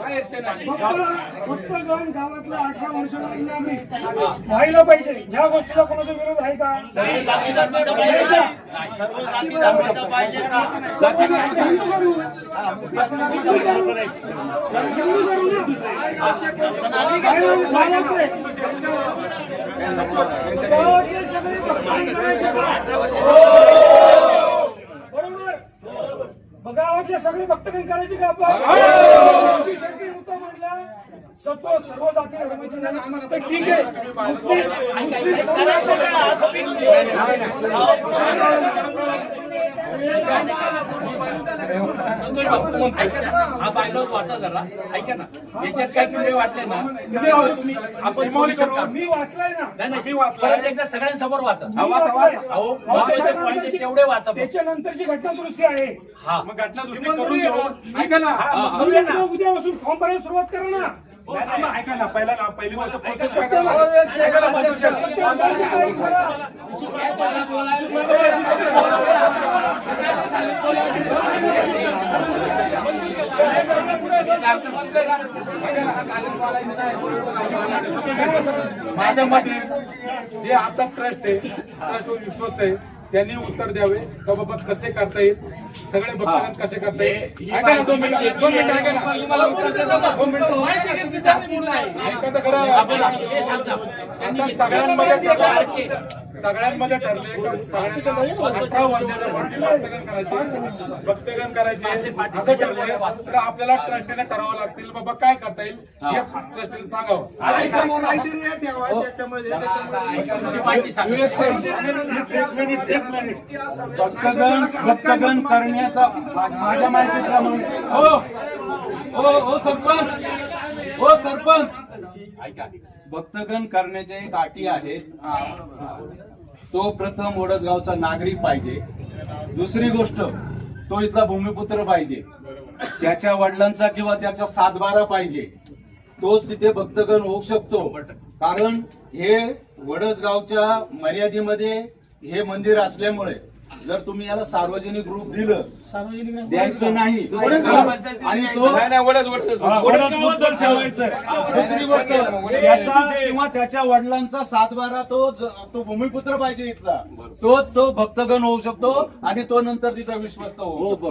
फक्त गण गावातल्या अठरा वर्षांना आम्ही व्हायला पाहिजे. ह्या गोष्टीला कोणाचा विरोध आहे का. गावातले गावातले सगळे बरोबर मग गावातले सगळे भक्तगण करायचे का? म्हटला सर्व जाती तर ठीक आहे. मुस्लिम- मुस्लिम संतोष भाऊ, ऐका ना. हा बायलॉग वाचा जरा ऐका ना याच्यात काय क्युरे वाटले ना तर तुम्ही आपण सोडू शकता. मी वाचलाय. ना नाही नाही परत एकदा सगळ्यांसमोर वाचा. मी वाचलाय. अहो महत्त्वाचे पॉईंट आहे तेवढे वाचा फक्त. त्याच्यानंतरची घटना दुरुस्ती आहे. हा. मग घटना दुरुस्ती करून घेऊ. ऐका ना. हा, मग करूया ना. उद्यापासून फॉर्म भरायला सुरुवात करा ना नाही, नाही, ऐका ना पहिला ना पहिली गोष्ट प्रोसेस ऐका ना. माझ्या मते जे आता ट्रस्ट आहे ट्रस्टवर विश्वस्त आहे त्यांनी उत्तर द्यावे. का बाबा कसे करता येईल? सगळे भक्तगण कसे करता येईल. ऐका ना दोन मिनिटं दोन मिनिटं ऐका ना. दोन मिनिटं. ऐका तर खरं. आता सगळ्यांमध्ये सगळ्यांमध्ये ठरले सगळ्यांना अठरा वर्षाच्या वरती भक्तगण करायचे? भक्तगण करायचे? असं ठरलंय. तर आपल्याला ट्रस्टीने ठरावं लागतील. बाबा काय करता येईल? हे ट्रस्टीने सांगावं. माहिती भक्तगण भक्तगण करण्याचा माझ्या माहितीप्रमाणे हो हो हो सरपंच. हो सरपंच. ऐका. भक्तगण करण्याच्या एक अटी आहेत. तो प्रथम वडदगावचा नागरिक पाहिजे. दुसरी गोष्ट तो इथला भूमिपुत्र पाहिजे. त्याच्या वडिलांचा किंवा त्याचा सातबारा पाहिजे. तोच तिथे भक्तगण होऊ शकतो. कारण हे वडसगावच्या मर्यादेमध्ये हे मंदिर असल्यामुळे जर तुम्ही याला सार्वजनिक रूप दिलं द्यायचं नाही आणि तो हा, ठेवायचं. दुसरी गोष्ट याचा किंवा त्याच्या वडिलांचा सातबारा तो तो भूमिपुत्र पाहिजे इथला. तो तो भक्तगण होऊ शकतो आणि तो नंतर तिथं विश्वस्त होऊ शकतो.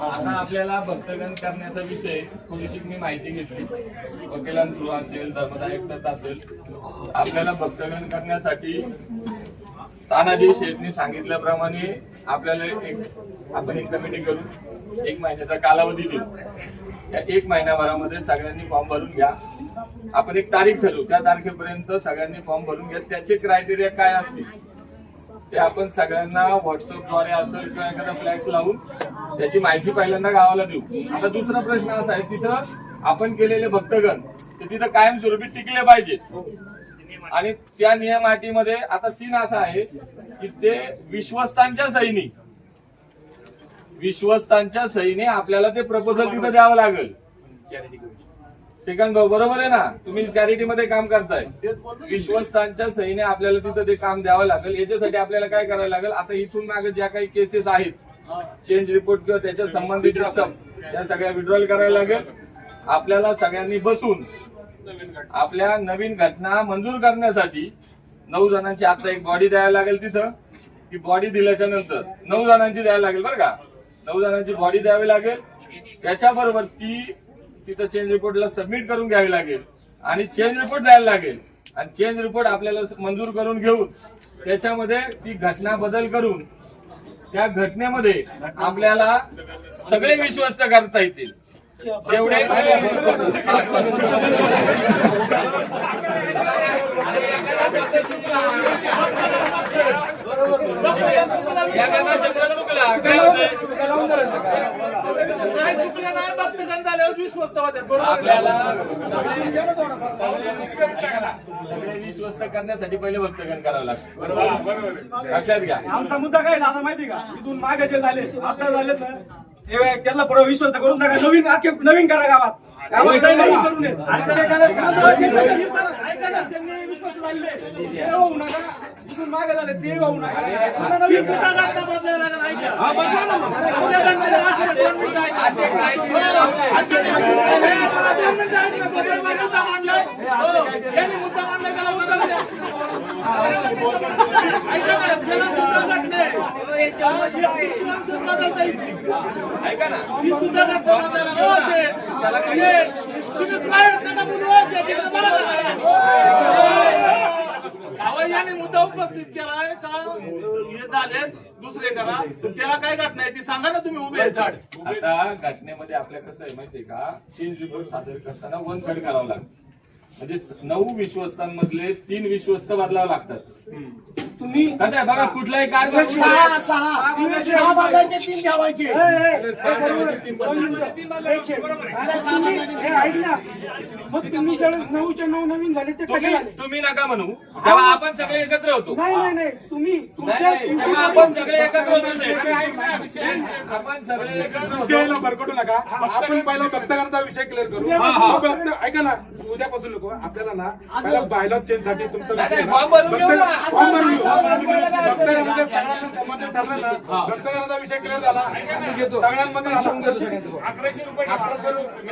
आता आपल्याला भक्तगण करण्याचा विषय थोडीशी मी माहिती घेतली. वकिलांथ्रू असेल धर्मदायक असेल. आपल्याला भक्तगण करण्यासाठी तानाजी शेठने सांगितल्याप्रमाणे आपल्याला एक आपण एक कमिटी करून एक महिन्याचा कालावधी देऊ. त्या एक महिन्याभरामध्ये सगळ्यांनी फॉर्म भरून घ्या. आपण एक तारीख ठरवू. त्या तारखेपर्यंत सगळ्यांनी फॉर्म भरून घ्या. त्याचे क्रायटेरिया काय असतील? ते आपण सगळ्यांना व्हॉट्सअपद्वारे असं किंवा एखादा फ्लॅक्स लावून त्याची माहिती पहिल्यांदा गावाला देऊ. आता दुसरा प्रश्न असा आहे तिथं आपण केलेले भक्तगण ते तिथं कायमस्वरूपी टिकले पाहिजेत. आणि त्या नियम अटीमध्ये आता सीन असा आहे की ते विश्वस्तांच्या सैनिक विश्वस्तांच्या सहीने आपल्याला ते प्रपोजल तिथं द्यावं लागेल. श्रीकांत भाऊ बरोबर आहे ना? तुम्ही चॅरिटी मध्ये काम करताय. विश्वस्तांच्या सहीने आपल्याला तिथं ते काम द्यावं लागेल. याच्यासाठी आपल्याला काय करायला लागेल? आता इथून मागे ज्या काही केसेस आहेत चेंज रिपोर्ट किंवा त्याच्या संबंधित रक्कम त्या सगळ्या विड्रॉल करायला लागेल. आपल्याला सगळ्यांनी बसून आपल्या नवीन घटना मंजूर करण्यासाठी नऊ जणांची आता एक बॉडी द्यायला लागेल तिथं. ती बॉडी दिल्याच्या नंतर नऊ जणांची द्यायला लागेल बरं का? नऊ जणांची बॉडी द्यावी लागेल. त्याच्याबरोबर ती तिथं चेंज रिपोर्टला सबमिट करून घ्यावी लागेल. आणि चेंज रिपोर्ट द्यायला लागेल. आणि चेंज रिपोर्ट आपल्याला मंजूर करून घेऊन त्याच्यामध्ये ती घटना बदल करून त्या घटनेमध्ये आपल्याला सगळे विश्वस्त करता येतील. जेवढे विश्वस्त करण्यासाठी पहिले भक्तगण करावं लागतं बरोबर. लक्षात घ्या आमचा मुद्दा काय झाला माहिती का? इथून मागे जे झाले आता झाले तर त्यांना पुढे विश्वास करून टाका. नवीन आखे नवीन करा गावात. गावात नवीन करू नये. विश्वास ते होऊ नका. मागे झाले ते होऊ नका. नवीन मुद्दा त्याला द्या. ऐका ना, त्याला सुद्धा आहे. याने मुद्दा उपस्थित केलाय का हे झाले दुसरे करा त्याला काय घटना आहे ती सांगा ना तुम्ही उभे आहेत. आता घटनेमध्ये आपल्या कसं आहे माहितीये का चेंज रिपोर्ट सादर करताना वन थर्ड करावं लागतं म्हणजे नऊ विश्वस्तांमधले तीन विश्वस्त बदलावं लागतात तुम्ही कसं आहे? बघा कुठलाही कारभार सहा सहा. भागांचे तीन घ्यावायचे ऐक ना. मग तुम्ही ज्यावेळेस नऊच्या नऊ नवीन झाले ते कसे तुम्ही नका म्हणू. तेव्हा आपण सगळे एकत्र होतो. नाही नाही नाही. तुम्ही तुमच्या तेव्हा आपण सगळे एकत्र होतो साहेब. आपण सगळे एकत्र होतो. विषयाला भरकटू नका. आपण पहिला भक्तगणाचा विषय क्लिअर करू. हा, हा. मग भक्त- ऐका ना उद्यापासून नको. आपल्याला ना पहिला बायलॉग चेंजसाठी तुमचं नाही, विषय नाही, ना, फॉर्म भरून घेऊ ना. फॉर्म सगळ्यांना जमाचे ठरलं ना. भक्तगणाचा विषय क्लिअर झाला. सगळ्यांमध्ये अकराशे रुपये अकराशे रुपये